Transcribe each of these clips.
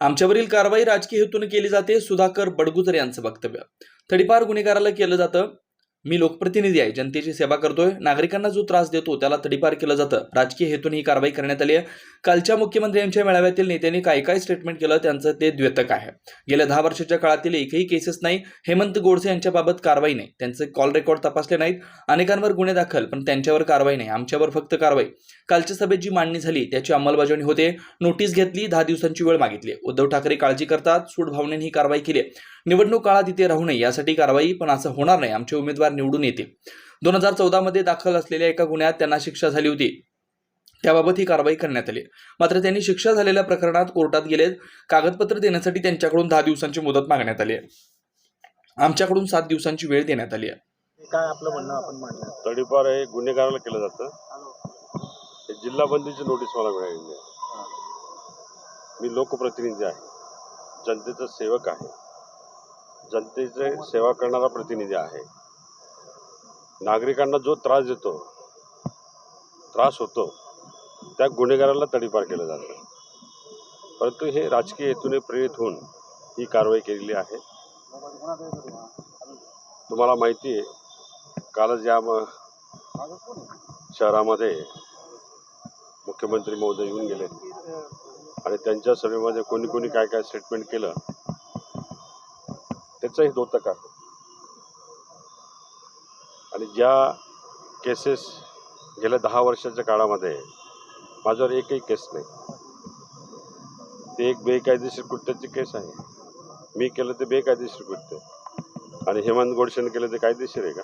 आमच्यावरील कारवाई राजकीय हेतून केली जाते सुधाकर बडगुजर यांचं वक्तव्य. थडीपार गुन्हेगाराला केलं जातं. मी लोकप्रतिनिधी आहे जनतेची सेवा करतोय. नागरिकांना जो त्रास देतो त्याला तडीपार केलं जातं. राजकीय हेतून ही कारवाई करण्यात आली आहे. कालच्या मुख्यमंत्र्यांच्या मेळाव्यातील नेत्यांनी काय काय स्टेटमेंट केलं त्यांचं ते द्वेतक आहे. गेल्या दहा वर्षाच्या काळातील एकही केसेस नाही. हेमंत गोडसे यांच्याबाबत कारवाई नाही. त्यांचे कॉल रेकॉर्ड तपासले नाहीत. अनेकांवर गुन्हे दाखल पण त्यांच्यावर कारवाई नाही. आमच्यावर फक्त कारवाई. कालच्या सभेत जी मांडणी झाली त्याची अंमलबजावणी होते. नोटीस घेतली दहा दिवसांची वेळ मागितली. उद्धव ठाकरे काळजी करतात. सूड भावनेने ही कारवाई केली निवडणूक काळात इथे राहू नये यासाठी कारवाई पण असं होणार नाही आमचे उमेदवार निवडून येतील. दोन हजार चौदामध्ये दाखल असलेल्या एका गुन्ह्यात त्यांना शिक्षा झाली होती. त्याबाबत ही कारवाई करण्यात आली. मात्र त्यांनी शिक्षा झालेल्या प्रकरणात कोर्टात गेलेत. कागदपत्र देण्यासाठी त्यांच्याकडून दहा दिवसांची मुदत मागण्यात आली आहे. आमच्याकडून सात दिवसांची वेळ देण्यात आली आहे. काय आपलं म्हणणं आपण मांडलं तडीपार हे गुन्हेगाराला केलं जातं. जिल्हा बंदीची नोटीस मला मिळालेली आहे. मी लोकप्रतिनिधी आहे. जनतेचा सेवक आहे. जनतेचे सेवा करणारा प्रतिनिधी आहे. नागरिकांना जो त्रास देतो त्रास होतो त्या गुन्हेगाराला तडीपार केलं जातं. परंतु हे राजकीय हेतूने प्रेरित होऊन ही कारवाई केलेली आहे. तुम्हाला माहिती आहे कालच या शहरामध्ये मुख्यमंत्री महोदय येऊन गेले. आणि त्यांच्या सभेमध्ये कोणी कोणी काय काय स्टेटमेंट केलं त्याचंही द्योतक आहे. आणि ज्या केसेस गेल्या दहा वर्षाच्या काळामध्ये माझ्यावर एकही केस नाही. ते एक बेकायदेशीर कृत्याची केस आहे. मी केलं ते बेकायदेशीर कृत्य. आणि हेमंत गोडसेने केलं ते कायदेशीर आहे का?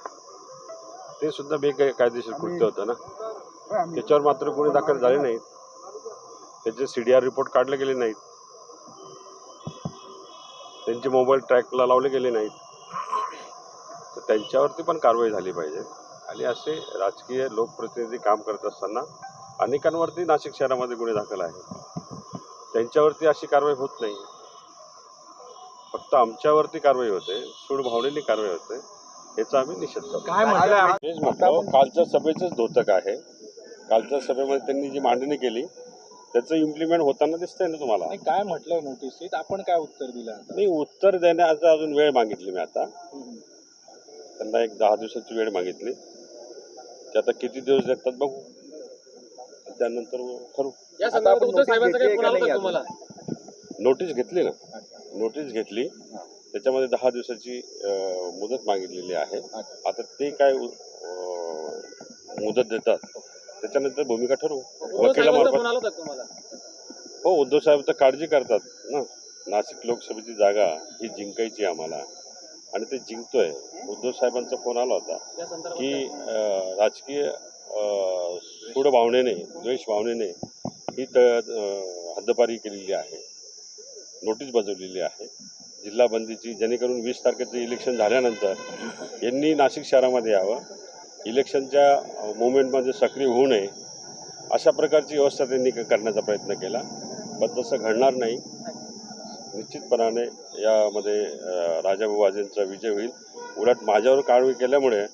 ते सुद्धा बेकायदेशीर कृत्य होतं ना? त्याच्यावर मात्र कोणी दाखल झाले नाहीत. त्याचे सी डी आर रिपोर्ट काढले गेले नाहीत. त्यांचे मोबाईल ट्रॅकला लावले गेले नाहीत. तर त्यांच्यावरती पण कारवाई झाली पाहिजे. आणि असे राजकीय लोकप्रतिनिधी काम करत असताना अनेकांवरती नाशिक शहरामध्ये गुन्हे दाखल आहेत. त्यांच्यावरती अशी कारवाई होत नाही. फक्त आमच्यावरती कारवाई होते. सूड भावनेने कारवाई होते. याचा आम्ही निषेध करतो. काय म्हटलं कालच्या सभेचंच द्योतक आहे. कालच्या सभेमध्ये त्यांनी जी मांडणी केली त्याचं इम्प्लिमेंट होताना दिसतंय ना तुम्हाला? नाही काय म्हटलं नोटीसीत आपण काय उत्तर दिलं आता? नाही उत्तर देण्याचा अजून वेळ मागितली मी आता. त्यांना एक दहा दिवसाची वेळ मागितली. ते आता किती दिवस देतात बघू. त्यानंतर ठरू या आता संदर्भात आपण उद्धव साहेबांचा notice काही फोन आला घेतली होता का तुम्हाला? नोटीस घेतली ना? नोटीस घेतली. त्याच्यामध्ये दहा दिवसाची अं, मुदत मागितलेली आहे. आता ते काय अं, मुदत देतात? त्याच्यानंतर भूमिका ठरवू. वकिलामार्फत. हो उद्धव साहेब तर काळजी करतात ना. नाशिक लोकसभेची जागा ही जिंकायची आम्हाला. आणि ते जिंकतोय. उद्धव साहेबांचा फोन आला होता की राजकीय सूड भावनेने द्वेष भावनेने ही त हद्दपारी केलेली आहे. नोटीस बजावलेली आहे. जिल्हा बंदीची जेणेकरून वीस तारखेचं इलेक्शन झाल्यानंतर यांनी नाशिक शहरामध्ये यावं. इलेक्शनच्या मुवमेंटमध्ये सक्रिय होऊ नये अशा प्रकारची व्यवस्था त्यांनी करण्याचा प्रयत्न केला. पण तसं घडणार नाही. निश्चितपणाने यामध्ये राजाभाऊ वाजेंचा विजय होईल. उलट माझ्यावर कारवाई केल्यामुळे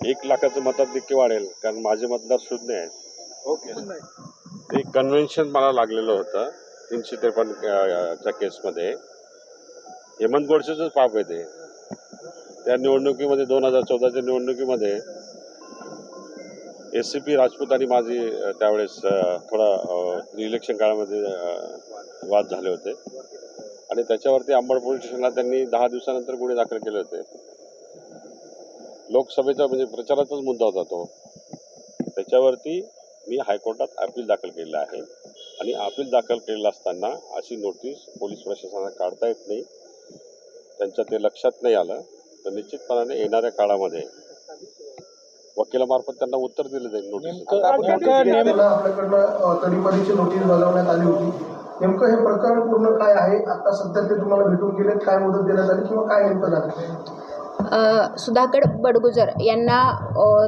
एक लाखाचं मताधिक्य वाढेल कारण माझे मतदार शून्य आहेत. ओके. ते कन्व्हेन्शन मला लागलेलं होतं तीनशे त्रेपन्न च्या केसमध्ये. हेमंत गोडसेचंच पाप आहे ते. त्या निवडणुकीमध्ये दोन हजार चौदाच्या निवडणुकीमध्ये एस सी पी राजपूत आणि माझी त्यावेळेस थोडा इलेक्शन काळामध्ये वाद झाले होते. आणि त्याच्यावरती आंबड पोलीस स्टेशनला त्यांनी दहा दिवसानंतर गुन्हे दाखल केले होते. लोकसभेचा म्हणजे प्रचाराचाच मुद्दा होता तो. त्याच्यावरती मी हायकोर्टात अपील दाखल केलेलं आहे. आणि अपील दाखल केलेलं असताना अशी नोटीस पोलीस प्रशासनाला काढता येत नाही. त्यांच्या ते लक्षात नाही आलं. तर निश्चितपणाने येणाऱ्या काळामध्ये वकिलामार्फत त्यांना उत्तर दिलं जाईल नोटीस तडीपारीची नोटीस बजावण्यात आली होती. नेमकं हे प्रकरण पूर्ण काय आहे? आता सध्या ते तुम्हाला भेटून गेले काय मुदत देण्यात आली किंवा काय नेमकं झालं? सुधाकर बडगुजर यांना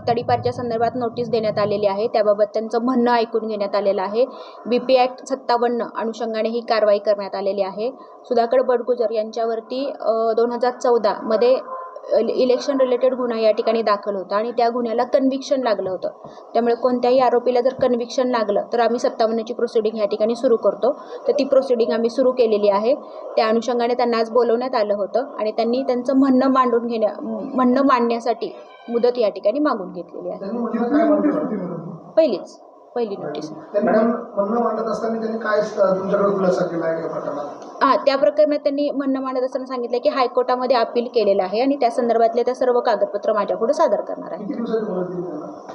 तडीपारच्या संदर्भात नोटीस देण्यात आलेली आहे. त्याबाबत त्यांचं म्हणणं ऐकून घेण्यात आलेलं आहे. बी पी ॲक्ट सत्तावन्न अनुषंगाने ही कारवाई करण्यात आलेली आहे. सुधाकर बडगुजर यांच्यावरती दोन हजार चौदामध्ये इलेक्शन रिलेटेड गुन्हा या ठिकाणी दाखल होता आणि त्या गुन्ह्याला कन्व्हिक्शन लागलं होतं. त्यामुळे कोणत्याही आरोपीला जर कन्व्हिक्शन लागलं तर आम्ही सत्तावन्नची प्रोसिडिंग या ठिकाणी सुरू करतो. तर ती प्रोसिडिंग आम्ही सुरू केलेली आहे. त्या अनुषंगाने त्यांना आज बोलवण्यात आलं होतं आणि त्यांनी त्यांचं म्हणणं मांडून घेण्या म्हणणं मांडण्यासाठी मुदत या ठिकाणी मागून घेतलेली आहे. पहिलीच. पहिली नोटीस त्यांनी म्हणणं मांडत असताना त्यांनी काय तुमच्याकडे खुलासा केला आहे या प्रकरणात? हां त्या प्रकरणात त्यांनी म्हणणं मांडत असताना सांगितलं की हायकोर्टामध्ये अपील केलेलं आहे आणि त्या संदर्भातले त्या सर्व कागदपत्र माझ्यापुढे सादर करणार आहे.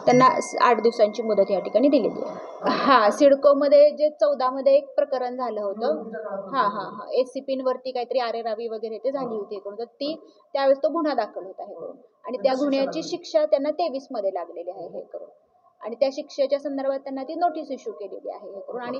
त्यांना आठ दिवसांची मुदत या ठिकाणी दिलेली आहे. हां सिडकोमध्ये जे चौदामध्ये एक प्रकरण झालं होतं. हां हां हां. एस सी पींवरती काहीतरी आरे रावी वगैरे ते झाली होती एकूण. तर ती त्यावेळेस तो गुन्हा दाखल होता हे करून आणि त्या गुन्ह्याची शिक्षा त्यांना तेवीसमध्ये लागलेली आहे हे करून. आणि त्या शिक्षेच्या संदर्भात त्यांना ती नोटीस इश्यू केलेली आहे हे करून. आणि